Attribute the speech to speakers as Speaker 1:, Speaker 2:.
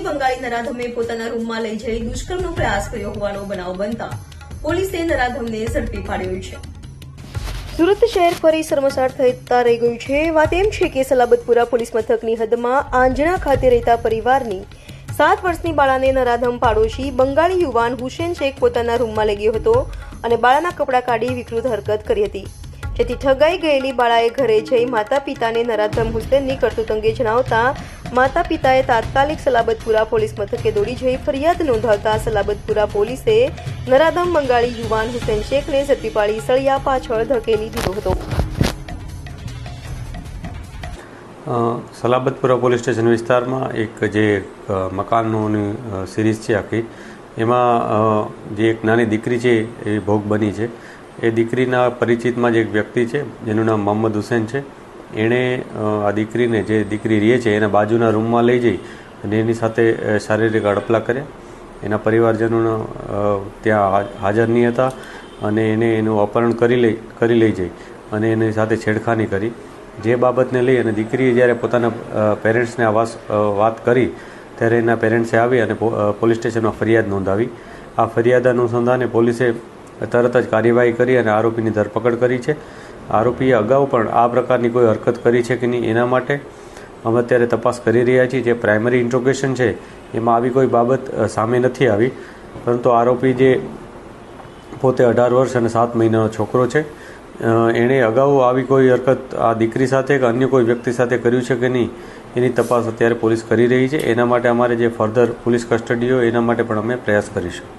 Speaker 1: બંગાળી નરાધમે પોતાના રૂમમાં લઈ જઈ દુષ્કર્મનો પ્રયાસ કર્યો હોવાનો બનાવ બનતા પોલીસે નરાધમને ઝડપી પાડ્યો છે. સુરત શહેર ફરી શર્મસાર થતા રહી ગયું છે. વાત એમ છે કે સલાબતપુરા પોલીસ મથકની હદમાં આંજણા ખાતે રહેતા પરિવારની સાત વર્ષની બાળાને નરાધમ પાડોશી બંગાળી યુવાન હુસેન શેખ પોતાના રૂમમાં લઈ ગયો હતો અને બાળાના કપડાં કાઢી વિકૃત હરકત કરી હતી. જેથી ઠગાઈ ગયેલી બાળાએ ઘરે જઈ માતા પિતાને નરાધમ હુસેનની કરતૂત અંગે જણાવતા માતા પિતાએ તાત્કાલિક સલાબતપુરા પોલીસ મથકે દોડી જઈ ફરિયાદ નોંધાવતા સલાબતપુરા પોલીસે નરાધમ બંગાળી યુવાન હુસેન શેખને ઝડપી પાડી સળિયા પાછળ ધકેલી દીધો હતો.
Speaker 2: સલાબતપુરા પોલીસ સ્ટેશન વિસ્તારમાં એક જે મકાનોની સિરીઝ છે આખી, એમાં જે એક નાની દીકરી છે એ ભોગ બની છે. એ દીકરીના પરિચિતમાં જ એક વ્યક્તિ છે, જેનું નામ મોહમ્મદ હુસેન છે. એણે આ દીકરીને જે દીકરી રહે છે, એના બાજુના રૂમમાં લઈ જઈ અને એની સાથે શારીરિક અડપલા કર્યા. એના પરિવારજનોનો ત્યાં હાજર નહીં હતા અને એને એનું અપહરણ કરી લઈ કરી લઈ જઈ અને એની સાથે છેડખાની કરી. જે બાબતને લઈ અને દીકરીએ જ્યારે પોતાના પેરેન્ટ્સને આ વાત કરી, ત્યારે એના પેરેન્ટ્સે આવી અને પોલીસ સ્ટેશનમાં ફરિયાદ નોંધાવી. આ ફરિયાદ અનુસંધાને પોલીસે તરત જ કાર્યવાહી કરી અને આરોપીની ધરપકડ કરી છે. આરોપીએ અગાઉ પણ આ પ્રકારની કોઈ હરકત કરી છે કે નહીં એના માટે અમે અત્યારે તપાસ કરી રહ્યા છીએ. જે પ્રાઇમરી ઇન્ટ્રોગેશન છે એમાં આવી કોઈ બાબત સામે નથી આવી. પરંતુ આરોપી જે પોતે અઢાર વર્ષ અને સાત મહિનાનો છોકરો છે એણે અગાઉ આવી કોઈ હરકત આ દીકરી સાથે કે અન્ય કોઈ વ્યક્તિ સાથે કર્યું છે કે નહીં એની તપાસ અત્યારે પોલીસ કરી રહી છે. એના માટે અમારે જે ફર્ધર પોલીસ કસ્ટડી હોય એના માટે પણ અમે પ્રયાસ કરીશું.